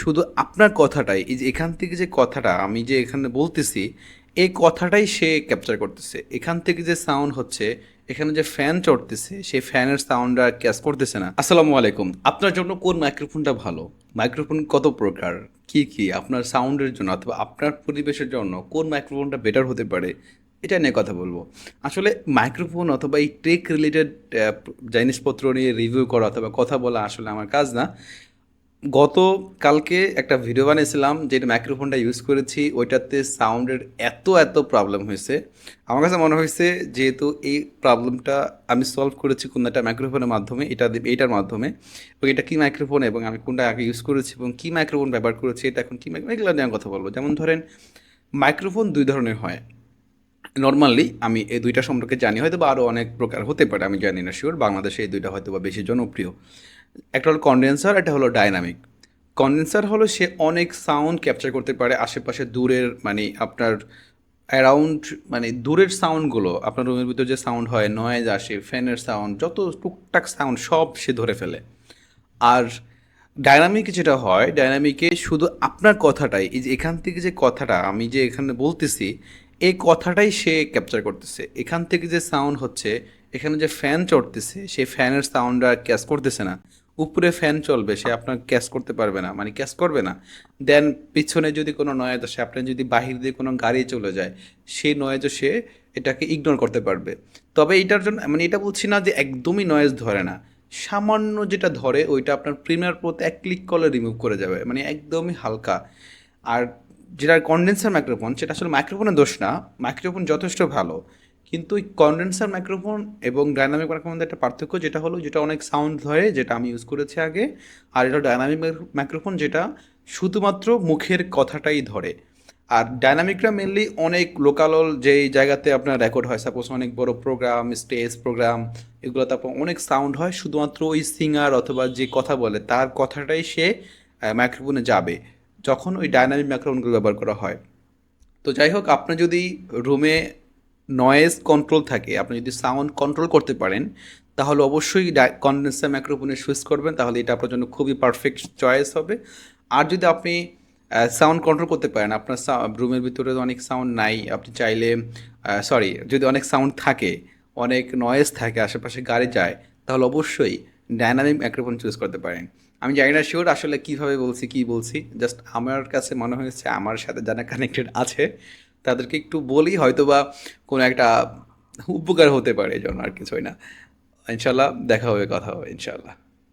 শুধু আপনার কথাটাই, এই যে এখান থেকে যে কথাটা আমি যে এখানে বলতেছি, এই কথাটাই সে ক্যাপচার করতেছে। এখান থেকে যে সাউন্ড হচ্ছে, এখানে যে ফ্যান চড়তেছে, সেই ফ্যানের সাউন্ড আর ক্যাচ করতেছে না। আসসালামু আলাইকুম। আপনার জন্য কোন মাইক্রোফোনটা ভালো? মাইক্রোফোন কত প্রকার? কি কি? আপনার সাউন্ডের জন্য অথবা আপনার পরিবেশের জন্য কোন মাইক্রোফোনটা বেটার হতে পারে? এটা নিয়ে কথা বলব। আসলে মাইক্রোফোন অথবা এই টেক রিলেটেড জিনিসপত্র নিয়ে রিভিউ করা অথবা কথা বলা আসলে আমার কাজ না। গত কালকে একটা ভিডিও বানিয়েছিলাম যেটা মাইক্রোফোনটা ইউজ করেছি, ওইটাতে সাউন্ডের এত এত প্রবলেম হয়েছে। আমার কাছে মনে হয়েছে যেহেতু এই প্রবলেমটা আমি সলভ করেছি কোনো একটা মাইক্রোফোনের মাধ্যমে, এটা এইটার মাধ্যমে, এবং এটা কী মাইক্রোফোন এবং আমি কোনটা আগে ইউজ করেছি এবং কী মাইক্রোফোন ব্যবহার করেছি, এটা এখন কী এগুলো নিয়ে আমি কথা বলব। যেমন ধরেন মাইক্রোফোন দুই ধরনের হয়। নর্মালি আমি এই দুইটা সম্পর্কে জানি হয়তো বা আরও অনেক প্রকার হতে পারে, আমি জানি না শিওর বাংলাদেশে এই দুইটা হয়তো বা বেশি জনপ্রিয়। একটা হলো কন্ডেন্সার একটা হলো ডাইনামিক কন্ডেন্সার হলো সে অনেক সাউন্ড ক্যাপচার করতে পারে আশেপাশে দূরের মানে আপনার অ্যারাউন্ড মানে দূরের সাউন্ডগুলো আপনার রুমের ভিতরে যে সাউন্ড হয় নয়েজ আসে ফ্যানের সাউন্ড যত টুকটাক সাউন্ড সব সে ধরে ফেলে। আর ডাইনামিক যেটা হয় ডাইনামিকে শুধু আপনার কথাটাই, এই যে এখান থেকে যে কথাটা আমি যে এখানে বলতেছি, এই কথাটাই সে ক্যাপচার করতেছে। এখান থেকে যে সাউন্ড হচ্ছে, এখানে যে ফ্যান চড়তেছে সেই ফ্যানের সাউন্ড আর ক্যাচ করতেছে না। উপরে ফ্যান চলবে, সে আপনার ক্যাচ করতে পারবে না মানে ক্যাচ করবে না। দেন পিছনে যদি কোনো নয়েজ আসে আপনার যদি বাহির দিয়ে কোনো গাড়ি চলে যায়, সেই নয়েজও সে এটাকে ইগনোর করতে পারবে। তবে এটার জন্য মানে এটা বলছি না যে একদমই নয়েজ ধরে না। সামান্য যেটা ধরে, ওইটা আপনার প্রিমিয়ার প্রোতে এক ক্লিক করলে রিমুভ করে যাবে মানে একদমই হালকা। আর যেটা কন্ডেন্সার মাইক্রোফোন সেটা আসলে মাইক্রোফোনের দোষ না মাইক্রোফোন যথেষ্ট ভালো। কিন্তু ওই কন্ডেন্সার মাইক্রোফোন এবং ডাইনামিক মাইক্রোফোনের একটা পার্থক্য যেটা হলো, যেটা অনেক সাউন্ড ধরে, যেটা আমি ইউজ করেছি আগে, আর এটা ডাইনামিক মাইক্রোফোন যেটা শুধুমাত্র মুখের কথাটাই ধরে। আর ডাইনামিকরা মেনলি অনেক লোকাল যেই জায়গাতে আপনার রেকর্ড হয় সাপোজ অনেক বড় প্রোগ্রাম স্টেজ প্রোগ্রাম এগুলো তারপর অনেক সাউন্ড হয়, শুধুমাত্র ওই সিঙ্গার অথবা যে কথা বলে, তার কথাটাই সে মাইক্রোফোনে যাবে, যখন ওই ডাইনামিক মাইক্রোফোনগুলো ব্যবহার করা হয়। তো যাই হোক, আপনি যদি রুমে নয়েজ কন্ট্রোল থাকে। আপনি যদি সাউন্ড কন্ট্রোল করতে পারেন, তাহলে অবশ্যই কন্ডেন্সার মাইক্রোফোনে সুইচ করবেন, তাহলে এটা আপনার জন্য খুবই পারফেক্ট চয়েস হবে। আর যদি আপনি সাউন্ড কন্ট্রোল করতে পারেন, আপনার রুমের ভিতরে অনেক সাউন্ড নাই, আপনি চাইলে সরি যদি অনেক সাউন্ড থাকে, অনেক নয়েজ থাকে, আশেপাশে গাড়ি যায়, তাহলে অবশ্যই ডাইনামিক মাইক্রোফোন চুজ করতে পারেন। আমি জানি না শিওর আসলে কীভাবে বলছি, কী বলছি জাস্ট আমার কাছে মনে হয়েছে, আমার সাথে যারা কানেক্টেড আছে তাদেরকে একটু বলি হয়তো বা কোনো একটা উপকার হতে পারে জন্য আর কিছুই না। ইনশাল্লাহ দেখা হবে, কথা হবে ইনশাল্লাহ